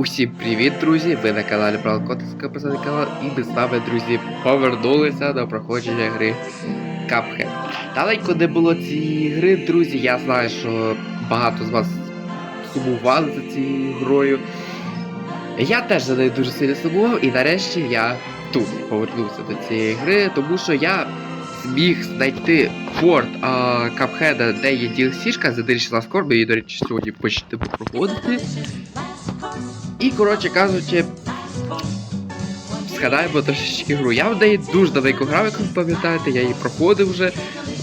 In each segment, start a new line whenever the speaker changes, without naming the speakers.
Усім привіт, друзі! Ви на каналі Бралкотовська писати канал, і ми з вами, друзі, повернулися до проходження гри Cuphead. Далеко не було цієї гри, друзі. Я знаю, що багато з вас сумували за цією грою. Я теж за нею дуже сильно сумував, і нарешті я тут повернувся до цієї гри, тому що я зміг знайти порт Капхеда, де є DLC-шка за 10 скор, ми її, до речі, сьогодні почнемо проходити. І, коротше кажучи, згадаємо трошечки гру. Я в неї дуже далеко грав, як ви пам'ятаєте, я її проходив вже.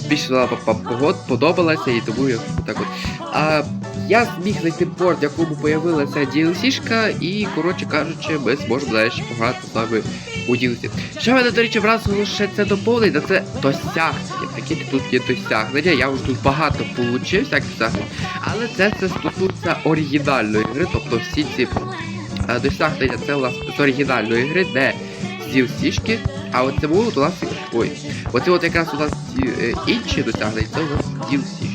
Більше погод подобалася і тому я так от. А я зміг знайти порт, в якому появилася DLC-шка, і, коротше кажучи, ми зможемо далі пограти з вами у DLC. Що мене, до речі, вразило ще це доповнення, це досягнення. Прикиньте, тут є досягнення. Я вже тут багато получив, всяких досягнень. Але це все стосується оригінальної гри, тобто всі ці е, досягнення це у нас з оригінальної гри, де з DLC-шки, а от у нас ой. Оце от якраз у нас е, інші досягнення, це у нас DLC-шки.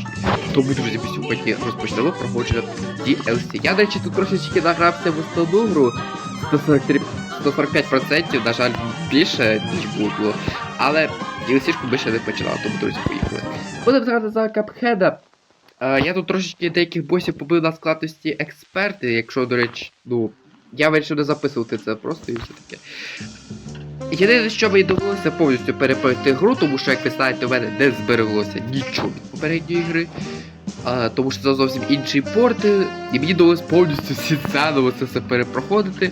Тому, друзі, ми сьогодні розпочнемо проходження DLC. Я, до речі, тут трошечки награвся в основну гру. 143 145%, на жаль, більше, ніж було. Але DLC-шку ми ще не починали, тому, друзі, поїхали. Будемо згадати за Капхеда. Я тут трошечки деяких босів побив на складності експерти, якщо, до речі, ну. Я вирішив не записувати це просто і все таке. Єдине, що мені довелося повністю перепройти гру, тому що, як ви знаєте, у мене не збереглося нічого від попередньої гри. А, тому що це зовсім інші порти, і мені довелося повністю всі заново це все перепроходити.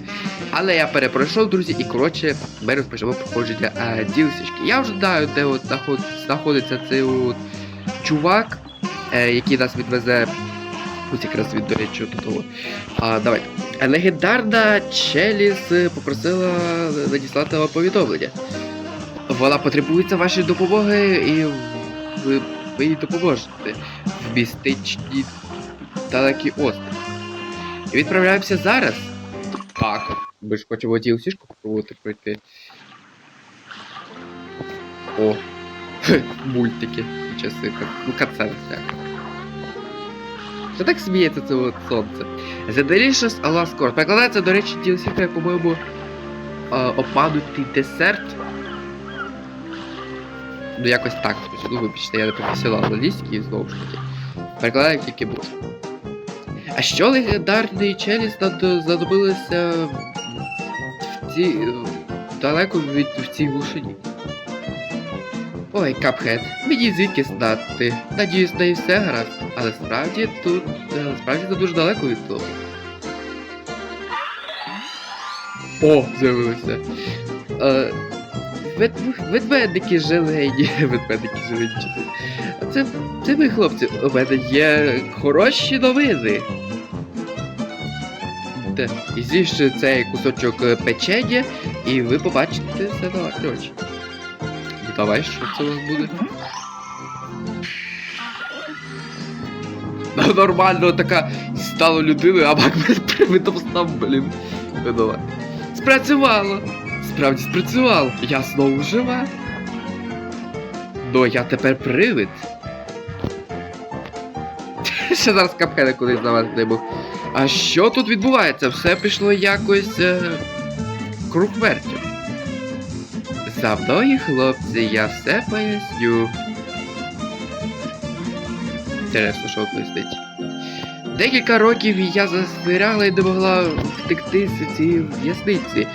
Але я перепройшов, друзі, і коротше, ми розпочнемо проходження а, DLC-шки. Я вже знаю, де от знаход... знаходиться цей от чувак, е, який нас відвезе. Ось якраз він, до речі, того. А, давайте. Е, Легендарна Челіс е, попросила надіслати повідомлення. Вона потребується вашої допомоги, і ви, ви їй допоможете в містичній далекій острів. І відправляємося зараз. Так, ми ж хочемо DLC-шку попробувати пройти. О, мультики і часи, ну кацен всяко. Так сміється це от сонце? The Delicious Alaska. Перекладається, до речі, DLC, як, по-моєму, е, опадутий десерт. Ну, якось так. Ну, вибачте, я не професіонал англійський, знову ж таки. Перекладаю тільки можу. А що легендарний челіс над- знадобилося в ці... далеко від в цій глушині? Ой, Капхед, мені звідки знати. Надіюсь, на і все гаразд, але справді тут. е, справді це дуже далеко від того. О, з'явилося. Е, вед, ведмедики желені. Ведмедики желені. чи це? Це, ви, хлопці, у мене є хороші новини. Де, і з'їжджу цей кусочок е, печення, і ви побачите все на очі. Ну давай, що це у нас буде? Ну, Нормально така стала людиною, а Макбет привидом став, блін. Ну давай. Спрацювало! Справді спрацювало! Я знову жива. Ну я тепер привид. Ще зараз капхене кудись на вас не був. А що тут відбувається? Все пішло якось. Е... Кругвертю. За мною, хлопці, я все поясню. Інтересно, що пояснить. Декілька років я застрягла і не могла втекти з цієї в'язниці.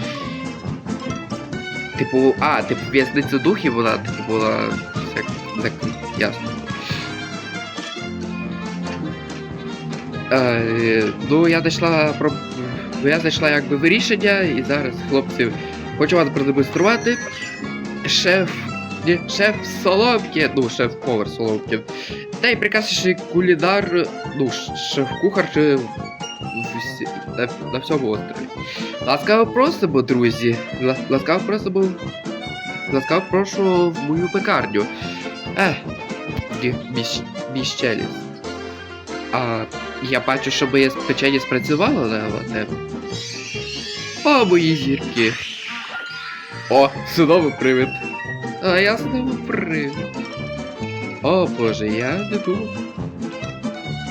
Типу, а, типу, в'язниця духів вона типу була як, так, ясно. Е, ну, я знайшла про. Ну, я знайшла якби вирішення, і зараз, хлопці, хочу вам продемонструвати. Шеф. Шеф Соломкін, ну, шеф-повар Соломкін. Та й прекрасніший кулінар, ну, шеф-кухар на, на всьому острові. Ласкаво просимо, друзі. Ла- Ласкаво просимо. Ласкаво прошу в мою пекарню. Ех, міщ, міщеліс. А я бачу, що моє печення спрацювало на тебе. О, мої зірки. О, знову привид. А я знову привид. О боже, я не думав.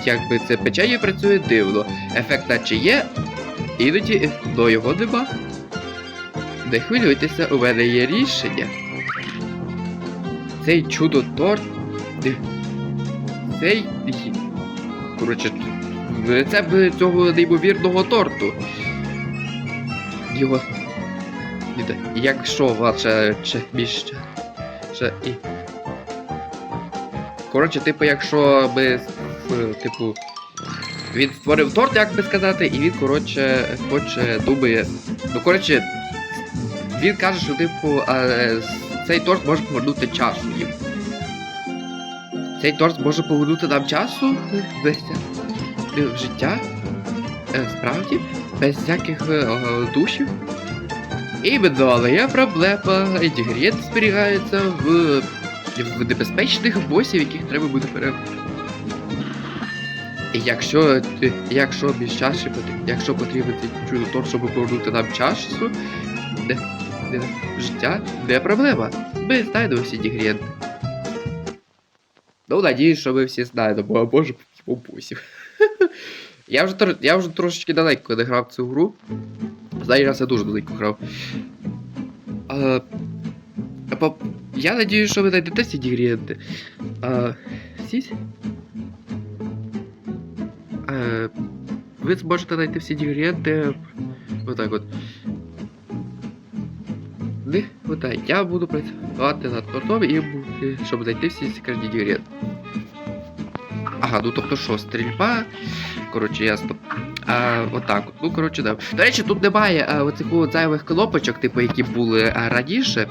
Якби це печення працює дивно. Ефект наче є, іноді до його нема. Не хвилюйтеся, у мене є рішення. Цей чудо торт. Цей. Коротше, рецепт цього неймовірного торту. Його. Якщо. Ще і. Коротше, типу, якщо би. Е, Типу. Він створив торт, як би сказати, і він, коротше, хоче, думає. Ну, коротше, він каже, що, типу, е, цей торт може повернути часу їм. Цей торт може повернути нам часу е, життя. Е, Справді, без всяких душів. Іменно, але є проблема. Інгредієнти зберігаються в, в небезпечних босів, яких треба буде перебити. Якщо, ти- якщо більш чаші, якщо потрібен чудо торт, щоб повернути нам часу, не, не, життя, не проблема. Ми знайдемо всі інгредієнти. Ну, надіюсь, що ми всі знайдемо, бо боже, бабусів. я, вже, я вже трошечки далеко не грав цю гру. Останній раз я дуже далеко грав. А, а я надіюсь, що ви знайдете всі інгредієнти. А, всі? Е, ви зможете знайти всі інгредієнти. Отак от. Не, отак. Я буду працювати над тортом і щоб знайти всі секретні інгредієнти. Ага, ну тобто що, стрільба. Коротше, ясно. А, отак. от. Ну, коротше, да. До речі, тут немає а, оцих от зайвих кнопочок, типу, які були а, раніше.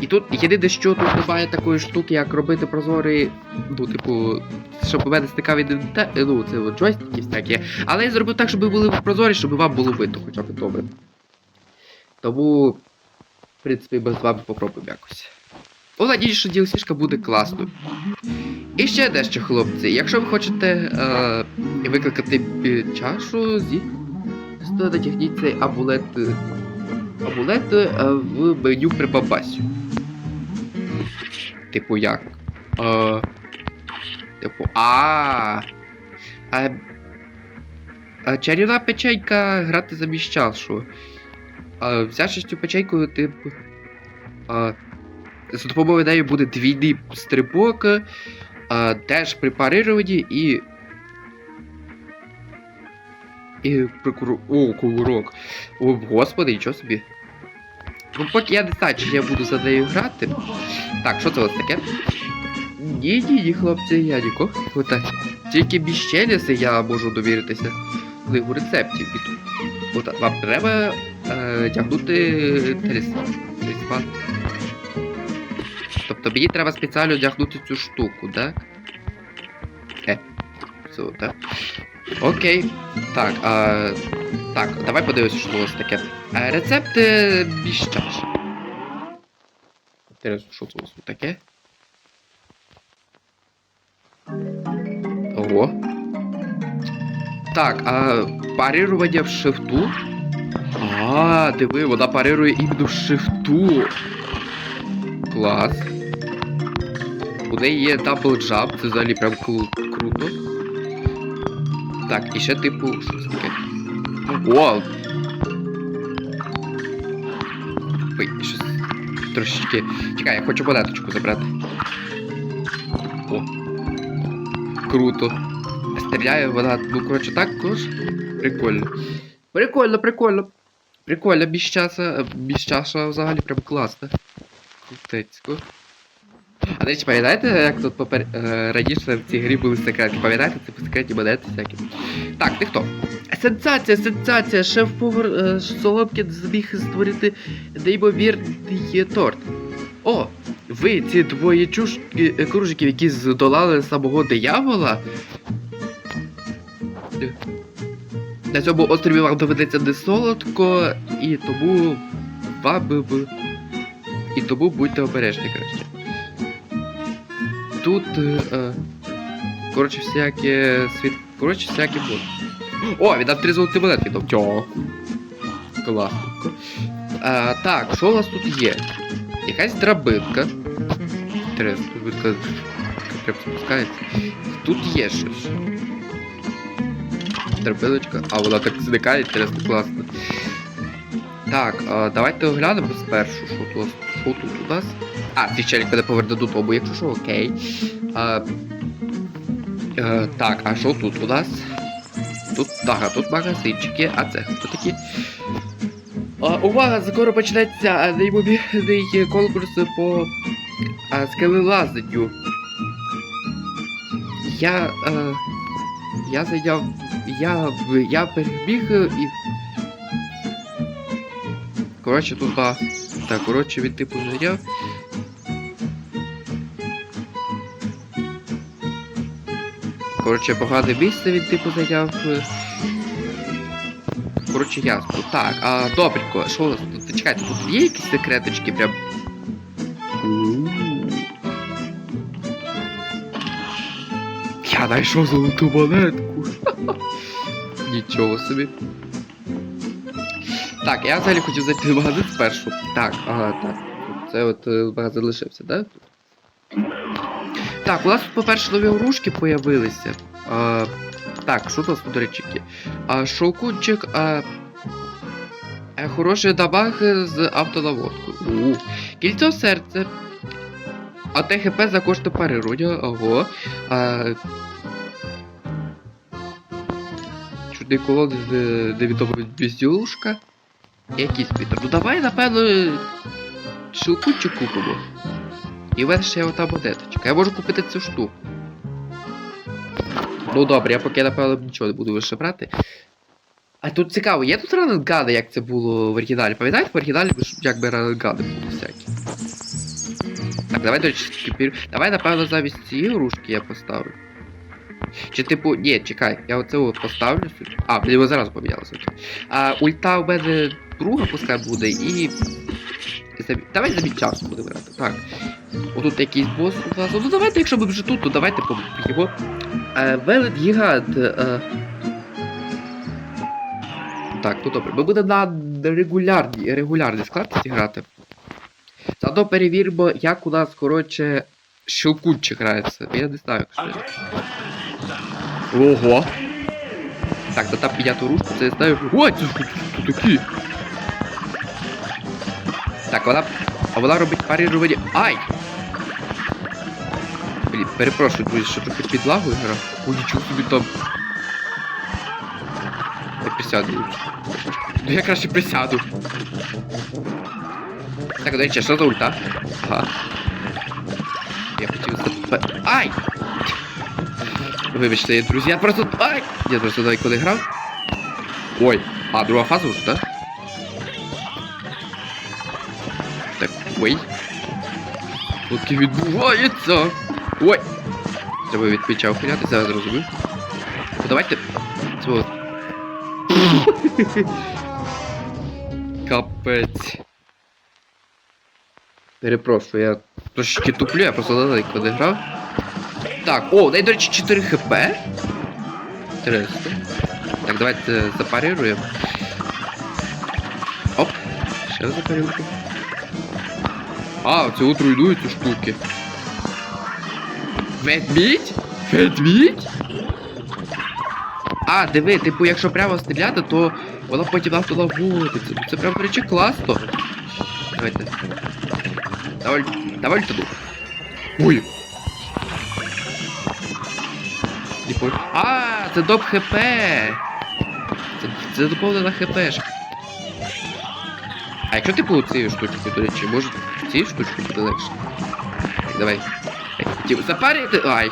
І тут єдине, що тут немає такої штуки, як робити прозорий, ну, типу, щоб у мене стикав ну, це от джойстики всякі. Але я зробив так, щоб були прозорі, щоб вам було видно хоча б добре. Тому, в принципі, ми з вами попробуємо якось. Ну, надіюсь, що DLC буде класною. І ще дещо, хлопці. Якщо ви хочете е, викликати е, чашу зі то цей амулет. е, Амулет е, в меню при бабасю. Типу як? Е, типу. А. А. чарівна печенька грати замість чашу. А, взявши цю печеньку, типу. За допомогою неї буде двійний стрибок, а, теж при парируванні і. І прикуру. О, кувырок. О, господи, нічого собі. Ну, поки я не знаю, чи я буду за нею грати. Так, що це у вас таке? Ні, ні, ні, хлопці, я нікого. Отак. Тільки без челюси я можу довіритися книгу рецептів. От, вам треба е, тягнути талісман. Тобто мені треба спеціально одягнути цю штуку, так? Е. Все, так. Окей. Так, а, так, давай подивимося, що у нас таке. А, рецепти більш чаш. Інтересно, що це у таке? Ого. Так, а парирування в шифту. А, диви, вона парирує іменно в шифту. Клас. У неї є дабл джамп, це взагалі прям кру- круто. Так, і ще типу. Що це таке? О! Ой, щось трошечки. Чекай, я хочу монеточку забрати. О. Круто. Стріляє вона, ну коротше також. Прикольно. Прикольно, прикольно. Прикольно, без часа, без часа взагалі прям класно. Крутецько. А речі, пам'ятаєте, як тут попер... е, раніше в цій грі були секрети? Пам'ятаєте, це секретні монети всякі. Так, ти хто? Сенсація, сенсація! Шеф-повар е, Соломкін зміг створити неймовірний торт. О, ви ці двоє чуш... е, кружиків, які здолали самого диявола. Е, На цьому острові вам доведеться не солодко, і тому вам би- і тому будьте обережні краще. Тут. Е, е, коротше, всякі світ. Коротше, всякі будуть. О, він нам три золоті монетки. Тьо. Класненько. А, так, що у нас тут є? Якась драбинка. Інтересно, драбинка прям спускається. Тут є щось. Терпилочка. А, вона так зникає, інтересно, класно. Так, а, давайте оглянемо спершу, що тут, що тут у нас. А, ці челік мене поверне додому, якщо що, окей. А, е, так, а що тут у нас? Тут, так, тут магазинчики, а це хто такі? А, увага, скоро почнеться неймовірний конкурс по а, скелелазанню. Я. Е, я зайняв. Я. Я перебіг е, і. Коротше, тут. А, так, коротше, він типу зайняв. Коротше, погане місце він типу зайняв. е. Коротше, ясно. Так, а добренько, що у нас тут? Чекайте, тут є якісь секреточки прям. Я знайшов золоту монетку. Нічого собі. Так, я взагалі хотів зайти в магазин спершу. Так, ага, так. Це от е, магазин лишився, так? Так, у нас тут, по-перше, нові оружки появилися. А, так, що у нас тут, речі? А, шовкунчик, а, е, хороший дамаг з автонаводкою. У, кільцо серця. А ТХП за кошти парирування, ого. А, чудний колон з невідомого віздюшка. Якийсь Пітер. Ну давай, напевно, шилкунчик купимо. І в мене ще ота монеточка. Я можу купити цю штуку. Ну добре, я поки напевно нічого не буду лише брати. А тут цікаво, є тут раненгани, як це було в оригіналі? Пам'ятаєте, в оригіналі якби раненгани були всякі. Так, давай, до речі. Давай, напевно, замість цієї ружки я поставлю. Чи типу, ні, чекай, я оце поставлю сюди. А, його зараз помінялося. А ульта у мене друга пускай буде і. Забі- Давай замість часу будемо грати. Так. Отут якийсь бос у нас. Ну давайте, якщо ми вже тут, то давайте поб'ємо. Е, Велет гігант. Е... Так, ну добре. Ми будемо на регулярній, регулярній складці грати. Заодно перевіримо, як у нас, коротше, щелкунчик грається. Я не знаю, як. Ого! Так, на там підняту ручку, це я знаю. О, це такі. Так, вона. А вона робить парірування. Ай! Блін, перепрошую, друзі, що трохи підлагою гра. О, нічого собі там. Я присяду. Ну я краще присяду. Так, до речі, що за ульта? Ага. Я хотів за... Ай! Вибачте, друзі, я просто... Ай! Я просто далеко не грав. Ой, а, друга фаза вже, так? Ой. Таке відбувається? Ой! Треба від печа ухиляти, зараз зрозумів. Ну давайте. Цього. Капець. Перепрошую, я трошечки туплю, я просто далеко не грав. Так, о, дай, до речі, 4 хп. Інтересно. Так, давайте запарируємо. Оп. Ще запарюємо. А, це отруйнують ці штуки. Ведмідь? Ведмідь? А, диви, типу, якщо прямо стріляти, то воно потім автолагодиться. Ну, Це прям, речі, класно. Давайте. Давай, давай туди. Ой. Типу. А, це доп хп. Це, це доповнена хпшка. А якщо типу цією штучкою, до речі, може цією штучкою буде легше. Так, давай. Я хотів запарити. Ай.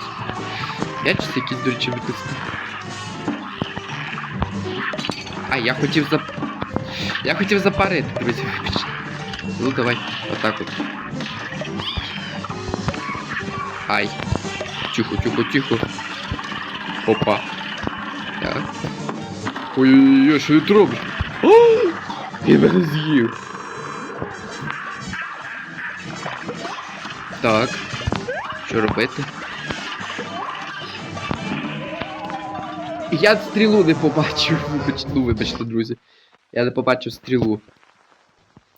Я чисто якісь, до речі, використав. А, я хотів зап... Я хотів запарити, друзі, вибачте. Ну давай, отак от. Ай. Тихо, тихо, тихо. Опа. Так. Ой-ой-ой, що ти робиш? Мене з'їв. Так. Що робити? Я стрілу не побачив. Ну вибачте, друзі. Я не побачив стрілу.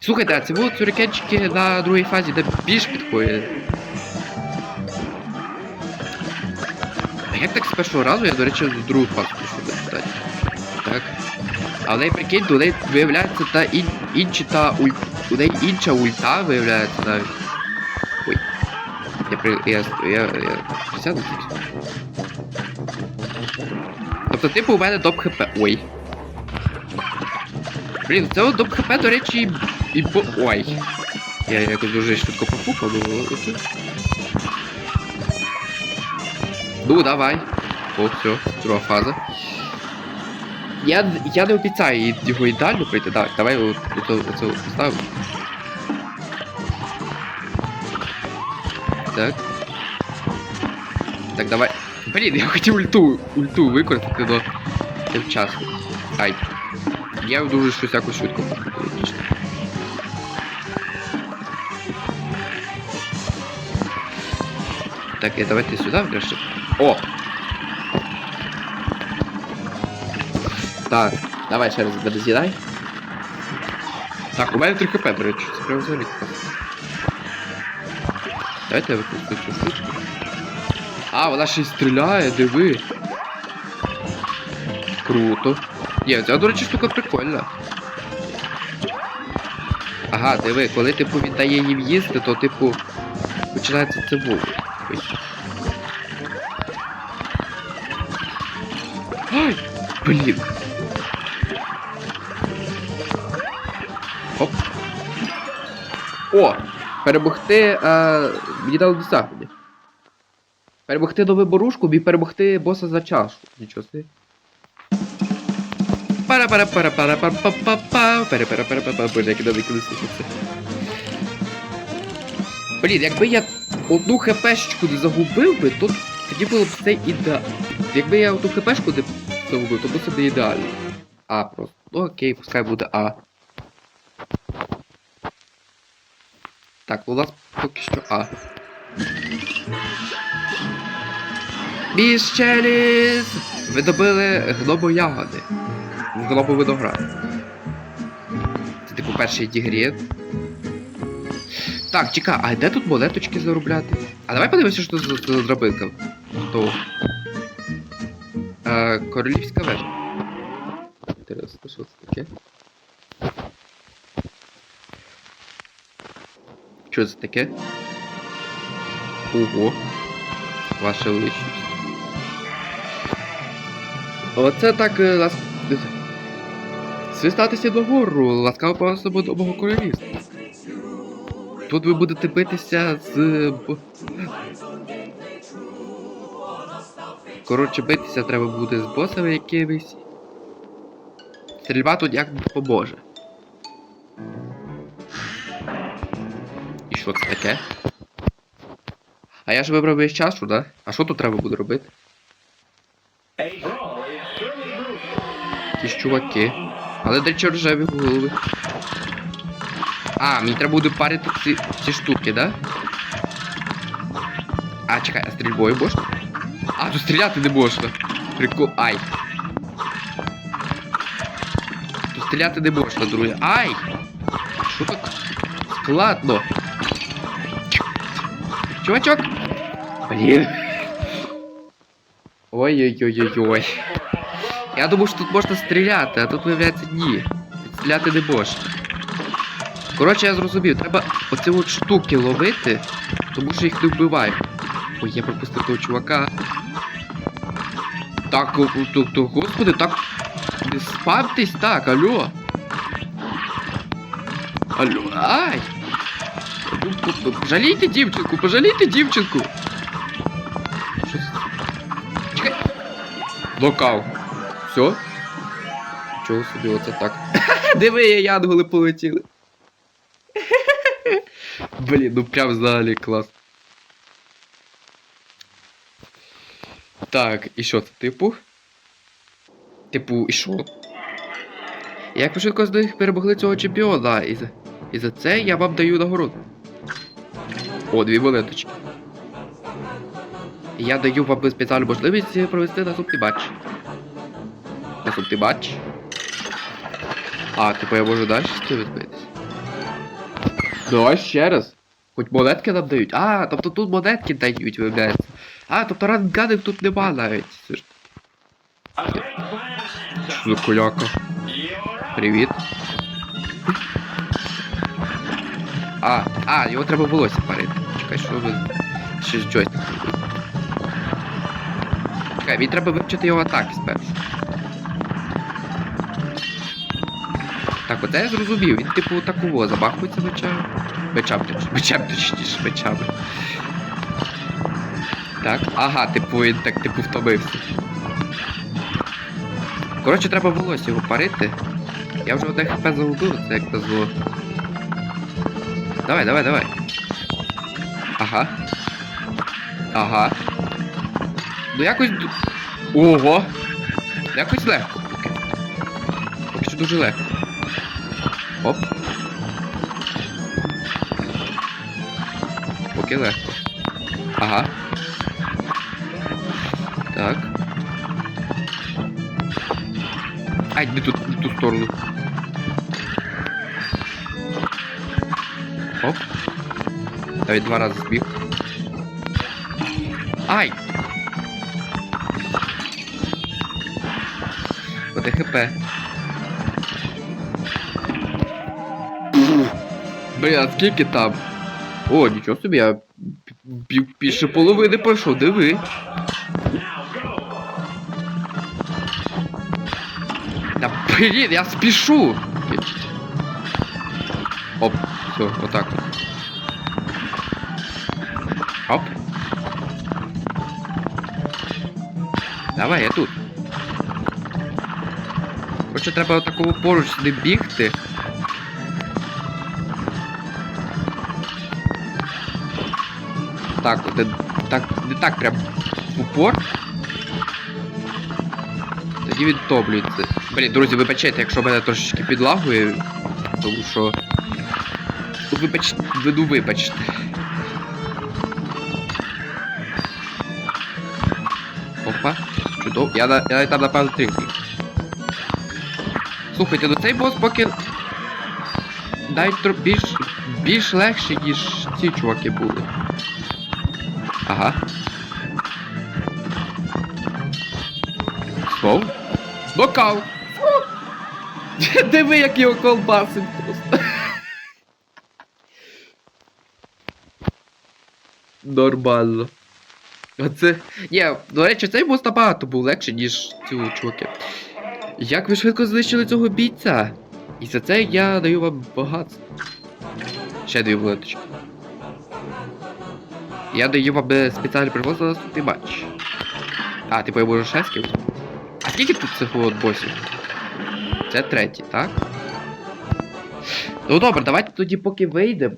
Слухайте, а це будуть сюрикенчики на другій фазі, де більш підходять. А як так з першого разу я, до речі, в другу фазу пішов. А в неї прикинь, у неї виявляється та ін, інші та уль... у інша ульта виявляється навіть. Ой. Я при. Я. Я. я... Присяду. Тобто, типу, у мене доп хп. Ой. Блін, це доп хп, до речі, і, і бо. Ой. Я якось дуже швидко попукав, ну окей. Ну, давай. О, все, друга фаза. Я, я не обіцяю їй його ідеально пройти. Так, давай от, от, от, оце поставимо. Так. Так, давай. Блін, я хотів ульту, ульту використати, но невчасно. Ай. Я дуже щось якось швидко попукав. логічно. Так, я давайте сюди врешті. О! Так, давай ще раз мене. Так, у мене 3 хп, до речі, це прямо взагалі. Давайте я використаю цю штучку. А, вона ще й стріляє, диви. Круто. Ні, ця, до речі, штука прикольна. Ага, диви, коли типу він дає їм їсти, то типу починається це вовк. Ой. Блін. О! Перемогти. А, мені дали досягнення. Перемогти нову борушку і перемогти боса за чашу. Нічого собі. пара пара пара пара пара па па па пара пара пара па па Боже, як іде коли. Блін, якби я одну хпшечку не загубив би, то тоді було б це ідеально. Якби я одну хпшку не загубив, то було б це не ідеально. А просто. Ну окей, пускай буде А. Так, у нас поки що А. Біщеліс! Ви добили гному ягоди. Гному виноград. Це типу перший дігріт. Так, чекай, а де тут монеточки заробляти? А давай подивимося, що тут за драбинка. То. Е, королівська вежа. Інтересно, що це таке? Що це таке? Ого. Ваша величність. Оце так е, лас... Свистатися до гору, ласкаво просимо до мого королівства. Тут ви будете битися з. Коротше, битися треба буде з босами якимись. Стрільба тут як не це таке? А я ж вибрав весь часу, да? А що тут треба буде робити? Якісь чуваки. Але де рожеві голови. А, мені треба буде парити ці, ці штуки, да? А, чекай, а стрільбою можна? А, тут стріляти не можна. Прикол. Ай. Тут стріляти не можна, друзі. Ай! Що так складно? Чувачок! Блін. Ой-ой-ой-ой-ой. Я думав, що тут можна стріляти, а тут виявляється ні. Тут стріляти не можна. Коротше, я зрозумів, треба оці от штуки ловити, тому що їх не вбивають. Ой, я пропустив того чувака. Так, то, то, господи, так. Не спамтесь так, алло. Алло, ай! По- по- Пожалійте дівчинку, пожалійте дівчинку. Чекай. Нокаут. Все? Чого собі оце так? Диви, янголи полетіли. Блін, ну прям взагалі клас. Так, і що це, типу? Типу, і що? Як ви швидко перемогли цього чемпіона, і за, і за це я вам даю нагороду. О, дві монеточки. Я даю вам спеціальну можливість провести наступний матч. Наступний матч. А, типу я можу далі з цим відбитися. Давай ще раз. Хоч монетки нам дають. А, тобто тут монетки дають, виявляється. А, тобто рангадів тут нема навіть. Що за коляка? Привіт. А, а, його треба волосся парити. Чекай, що ви. Ще джойстиком. Чекай, мені треба вивчити його атаки спершу. Так, оце я зрозумів. Він типу такого замахується мечами. Мечам точ. Мечам точніше, мечами. Так, ага, типу він так типу втомився. Коротше, треба волосся його парити. Я вже одне хп загубив, це як назло. Давай, давай, давай. Ага. Ага. Ну якось. Ого! Якось легко поки. Що дуже легко. Оп. Поки легко. Ага. Так. Ай, не тут, не ту сторону. Давай два рази збіг. Ай! Оте хп. Бля, а скільки там? О, нічого собі, я більше половини пройшов, диви. Та блін, я спішу! Оп, все, отак. от. Оп. Давай, я тут. Короче, треба отакого поруч сюди бігти. Так, от, так, не так прям в упор. Тоді відтоплюється. Блін, друзі, вибачайте, якщо мене трошечки підлагує, тому що. Ну, Вибач... Ну, вибачте. Чудово. Я, на- я там напевно трикнув. Слухайте, ну цей бос поки. Навіть більш, більш легший, ніж ці чуваки були. Ага. Знову? Нокаут! Диви, як його колбасить просто. Нормально. Оце. Ні, до речі, цей бос набагато був легший, ніж ці чуваки. Як ви швидко знищили цього бійця? І за це я даю вам багатство. Ще дві вилеточки. Я даю вам е, спеціальний приголос за наступний матч. А, типу я можу ще? А скільки тут цих от босів? Це третій, так? Ну добре, давайте тоді поки вийдемо.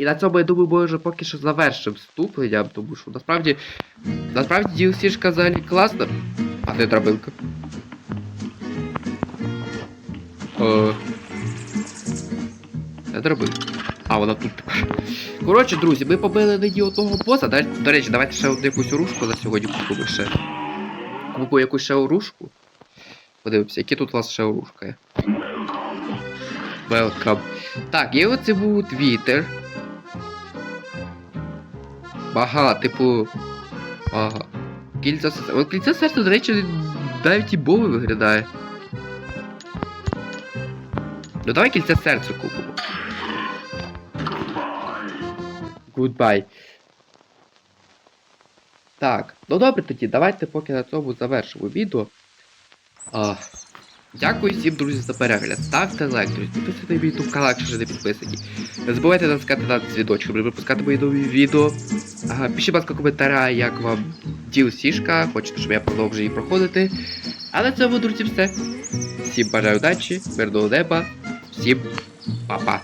І на цьому, я думаю, ми вже поки що завершимо вступлення, тому що насправді. Насправді DLC-шка взагалі класна. А де драбинка? Е... Де драбинка? А, вона тут тепер. Коротше, друзі, ми побили нині одного боса. До, до речі, давайте ще одну якусь оружку на сьогодні купимо ще. Купимо якусь ще оружку. Подивимося, які тут у вас ще оружка є. Welcome. Так, є оце був Твіттер. Ага, типу. Ага. Кільця серця. От кільця серця, до речі, навіть і бови виглядає. Ну давай кільця серця купимо. Goodbye. Так, ну добре тоді, давайте поки на цьому завершимо відео. А, дякую всім, друзі, за перегляд. Ставте лайк, друзі, на мій YouTube канал, якщо вже не підписані. Не забувайте натискати на дзвіночок, щоб випускати мої нові відео. Пишіть, будь ласка, коментаря, як вам DLC-шка, хочете, щоб я продовжив її проходити. А на цьому, друзі, все. Всім бажаю удачі, мирного неба, всім па-па.